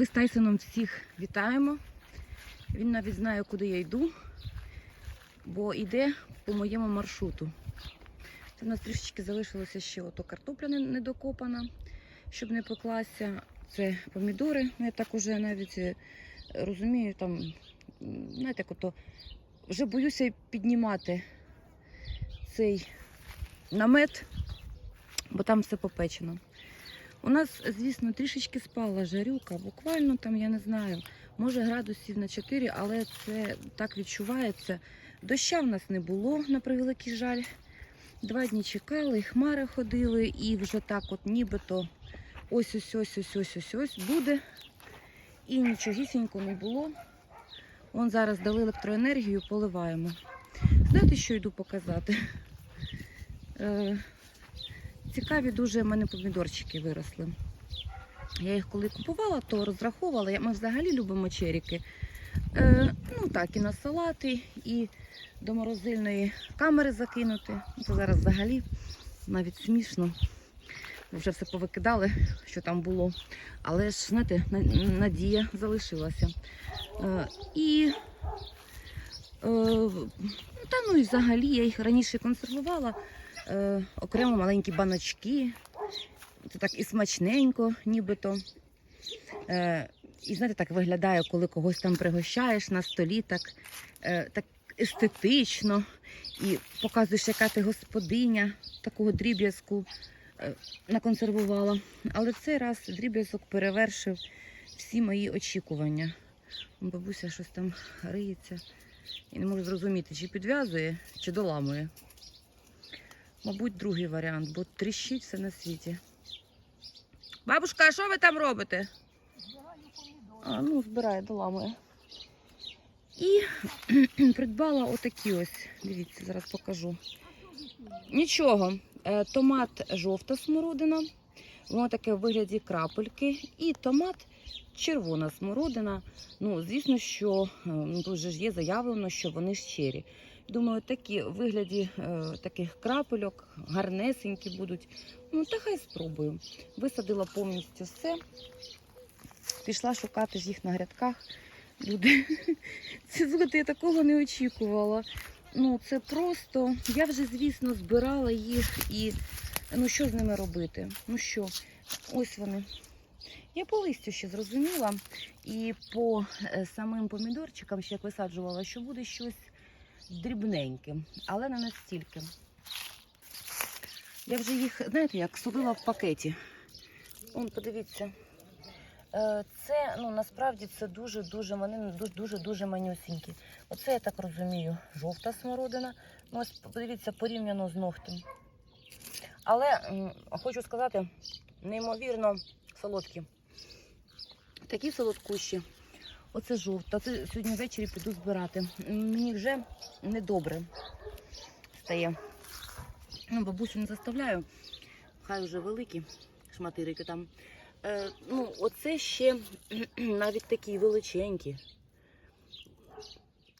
Ми з Тайсоном всіх вітаємо. Він навіть знає, куди я йду, бо йде по моєму маршруту. Це в нас трішечки залишилося ще ото картопля недокопана, щоб не покласться. Це помідори. Ну, Я так уже навіть е, розумію, там, знаєте, ото вже боюся піднімати цей намет, бо там все попечено. У нас, звісно, трішечки спала жарюка, буквально там, я не знаю, може градусів на 4, але це так відчувається. Доща в нас не було, на превеликий жаль. Два дні чекали, хмари ходили, і вже так, от нібито ось ось ось ось ось ось ось буде. І нічогісінько не було. Вон зараз дали електроенергію, поливаємо. Знаєте, що йду показати? Цікаві дуже в мене помідорчики виросли. Я їх коли купувала, то розраховувала. Ми взагалі любимо черіки. Е, ну так, і на салати, і до морозильної камери закинути. Це зараз взагалі навіть смішно. Вже все повикидали, що там було. Але ж, знаєте, надія залишилася. Е, і е, та ну і взагалі я їх раніше консервувала е, окремо маленькі баночки. Це так і смачненько, нібито. Е, і знаєте, так виглядає, коли когось там пригощаєш на столі, так, е, так естетично. І показуєш, яка ти господиня такого дріб'язку е, наконсервувала. Але цей раз дріб'язок перевершив всі мої очікування. Бабуся щось там риється і не можу зрозуміти, чи підв'язує, чи доламує. Мабуть, другий варіант, бо тріщить все на світі. Бабушка, а що ви там робите? А, ну, збирає, доламує. І придбала отакі ось. Дивіться, зараз покажу. Нічого. Е, Томат жовта смородина. Воно таке в вигляді крапельки. І томат червона смородина. Ну, звісно, що ну, тут же ж є заявлено, що вони щирі. Думаю, такі вигляді е, таких крапельок, гарнесенькі будуть. Ну, та хай спробую. Висадила повністю все. Пішла шукати ж їх на грядках. Люди, це слухайте, я такого не очікувала. Ну, це просто. Я вже, звісно, збирала їх і ну що з ними робити? Ну що, ось вони. Я по листю ще зрозуміла, і по е, самим помідорчикам ще як висаджувала, що буде щось дрібненьке, але не настільки. Я вже їх, знаєте, як солила в пакеті. Он, подивіться. Е, Це, ну, насправді це дуже-дуже, вони дуже-дуже манюсінькі. Оце, я так розумію, жовта смородина. Ну, ось подивіться, порівняно з ногтем. Але хочу сказати, неймовірно солодкі. Такі солодкущі. Оце жовта. Це сьогодні ввечері піду збирати. Мені вже недобре стає. Ну, бабусю не заставляю. Хай вже великі шматирики там. Е, ну, оце ще навіть такі величенькі.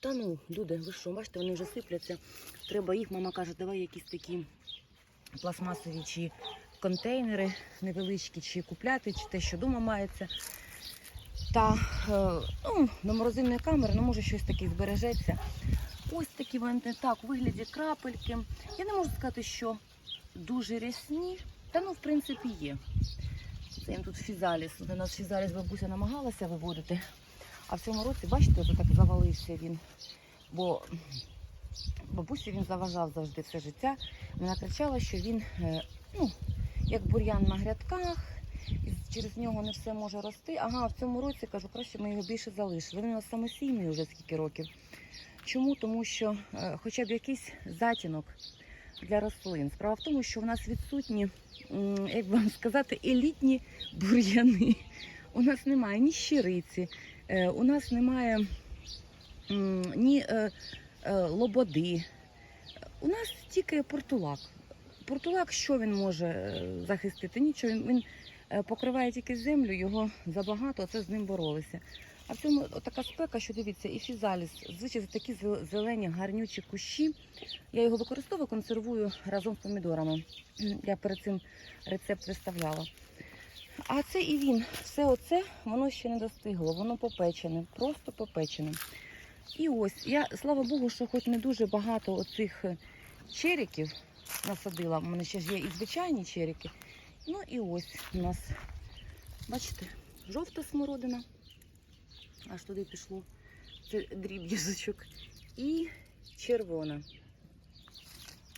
Та ну, люди, ви що, бачите, вони вже сипляться. Треба їх, мама каже, давай якісь такі пластмасові чи контейнери невеличкі, чи купляти, чи те, що вдома мається. Та е, ну, до морозильної камери, ну, може, щось таке збережеться. Ось такі вони так, у вигляді крапельки. Я не можу сказати, що дуже рясні, та ну, в принципі, є. Це їм тут фізаліс. У нас фізаліс бабуся намагалася виводити. А в цьому році, бачите, так завалився він. Бо бабусі він заважав завжди все життя. Вона кричала, що він, е, ну, як бур'ян на грядках, і через нього не все може рости. Ага, в цьому році кажу, краще ми його більше залишили. Він у нас самосійний вже скільки років. Чому? Тому що е, хоча б якийсь затінок для рослин. Справа в тому, що в нас відсутні, як вам сказати, елітні бур'яни. У нас немає ні щириці, е, у нас немає ні е, лободи. У нас тільки портулак. Портулак, що він може захистити? Нічого. Він, він покриває тільки землю, його забагато, це з ним боролися. А в цьому така спека, що дивіться, і фізаліс. Звичайно, такі зелені, гарнючі кущі. Я його використовую, консервую разом з помідорами. Я перед цим рецепт виставляла. А це і він. Все оце воно ще не достигло, воно попечене, просто попечене. І ось, я, слава Богу, що хоч не дуже багато оцих е, черіків насадила. У мене ще ж є і звичайні черіки. Ну і ось у нас, бачите, жовта смородина. Аж туди пішло. Це дріб'язочок. І червона.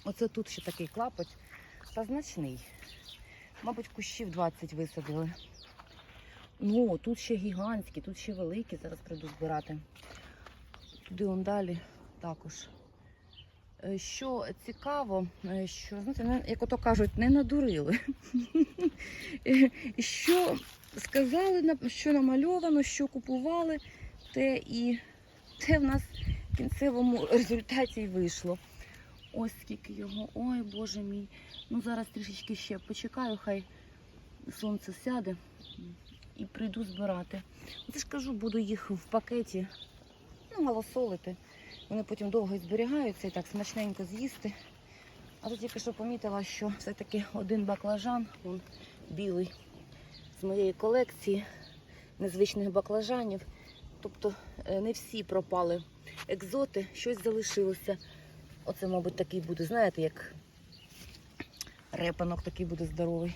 Оце тут ще такий клапоть та значний. Мабуть, кущів 20 висадили. Ну, тут ще гігантські, тут ще великі, зараз прийду збирати. Туди он далі також. Е, Що цікаво, е, що знаєте, як ото кажуть, не надурили. Що сказали, що намальовано, що купували, те і те в нас в кінцевому результаті й вийшло. Ось скільки його. Ой, боже мій. Ну зараз трішечки ще почекаю, хай сонце сяде і прийду збирати. Оце ж кажу, буду їх в пакеті ну, малосолити. Вони потім довго зберігаються і так смачненько з'їсти. А то тільки що помітила, що все-таки один баклажан, він білий, з моєї колекції незвичних баклажанів. Тобто е, не всі пропали екзоти, щось залишилося. Оце, мабуть, такий буде, знаєте, як репанок такий буде здоровий.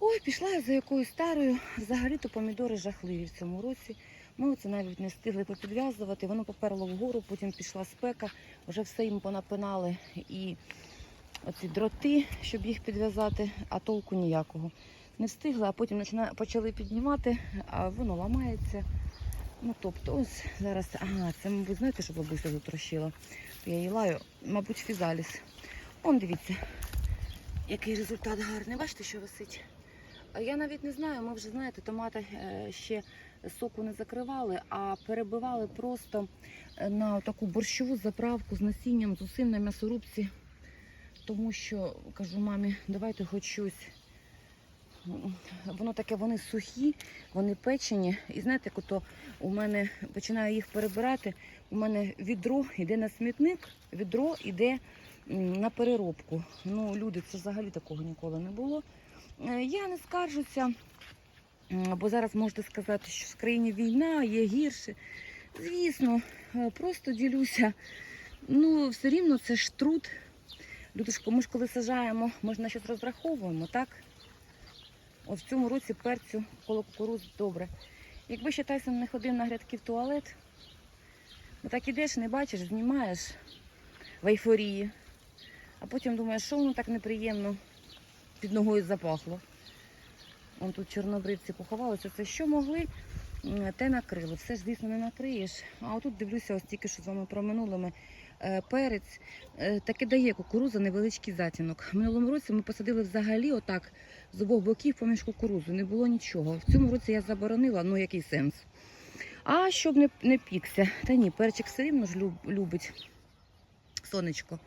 Ой, пішла я за якоюсь старою. Взагалі-то помідори жахливі в цьому році. Ми оце навіть не встигли попідв'язувати. Воно поперло вгору, потім пішла спека, вже все їм понапинали. І оці дроти, щоб їх підв'язати, а толку ніякого. Не встигли, а потім почали піднімати, а воно ламається. Ну, тобто, ось зараз, ага, це, мабуть, знаєте, що бабуся затрощила. Я її лаю, мабуть, фізаліс. Он дивіться, який результат гарний. Бачите, що висить? А я навіть не знаю, ми вже знаєте, томати е, ще соку не закривали, а перебивали просто е, на таку борщову заправку з насінням, з усім на м'ясорубці. Тому що кажу мамі, давайте хоч щось. Воно таке, вони сухі, вони печені. І знаєте, ото у мене починаю їх перебирати. У мене відро йде на смітник, відро йде на переробку. Ну, люди, це взагалі такого ніколи не було. Е, Я не скаржуся, бо зараз можете сказати, що в країні війна, є гірше. Звісно, е, просто ділюся. Ну, все рівно це ж труд. Ж, ми ж коли сажаємо, ми ж на щось розраховуємо, так? От в цьому році перцю коло кукуруз добре. Якби ще Тайсон не ходив на грядки в туалет, ну так ідеш, не бачиш, знімаєш в ейфорії, а потім думаєш, що воно так неприємно під ногою запахло. Вон тут чорнобривці поховалися. Це що могли, те накрили. Все ж, звісно, не накриєш. А отут дивлюся, ось тільки що з вами проминулими е, перець. Е, таки дає кукуруза невеличкий затінок. В минулому році ми посадили взагалі отак з обох боків поміж кукурузу. Не було нічого. В цьому році я заборонила, ну який сенс. А щоб не, не пікся. Та ні, перчик все рівно ж любить сонечко.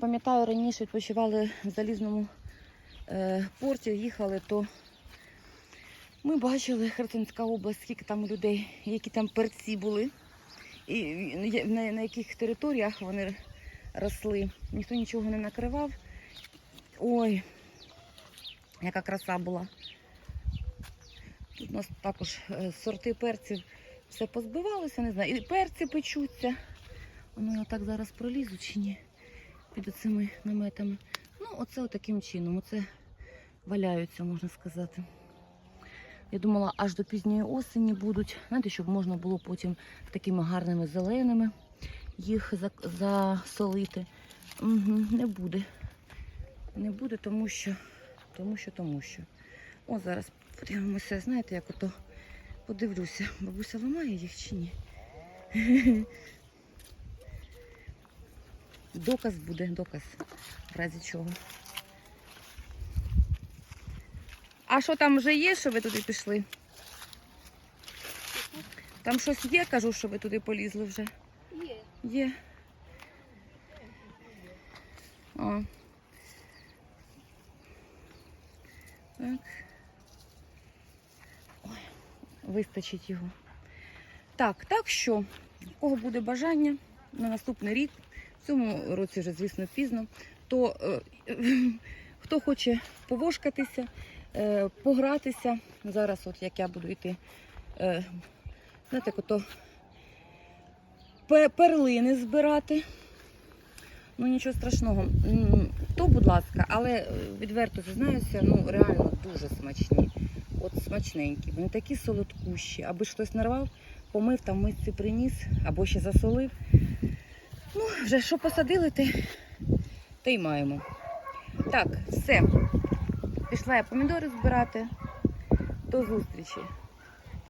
Пам'ятаю, раніше відпочивали в залізному е, порті, їхали, то ми бачили Херсонська область, скільки там людей, які там перці були, і і на, на яких територіях вони росли. Ніхто нічого не накривав. Ой, яка краса була. Тут у нас також е, сорти перців все позбивалося, не знаю. І перці печуться. Воно я так зараз пролізу чи ні під оцими наметами. Ну, оце таким чином. Оце валяються, можна сказати. Я думала, аж до пізньої осені будуть, знаєте, щоб можна було потім такими гарними зеленими їх засолити. Угу, не буде. Не буде, тому що, тому що, тому що. О, зараз подивимося, знаєте, як ото подивлюся, бабуся ламає їх чи ні. Доказ буде, доказ. В разі чого. А що там вже є, що ви туди пішли? Там щось є, кажу, що ви туди полізли вже. Є. Є. О. Так. Ой, вистачить його. Так, так що, у кого буде бажання на наступний рік, в цьому році вже, звісно, пізно, то е, Хто хоче повошкатися, погратися. Зараз, от як я буду йти, е, знаєте, ото перлини збирати. Ну нічого страшного. То, будь ласка, але е, відверто зізнаюся, ну реально дуже смачні. От смачненькі. Вони такі солодкущі. Аби хтось нарвав, помив там мисці приніс або ще засолив. Ну, вже що посадили, те, те й маємо. Так, все. Пішла я помідори збирати. До зустрічі.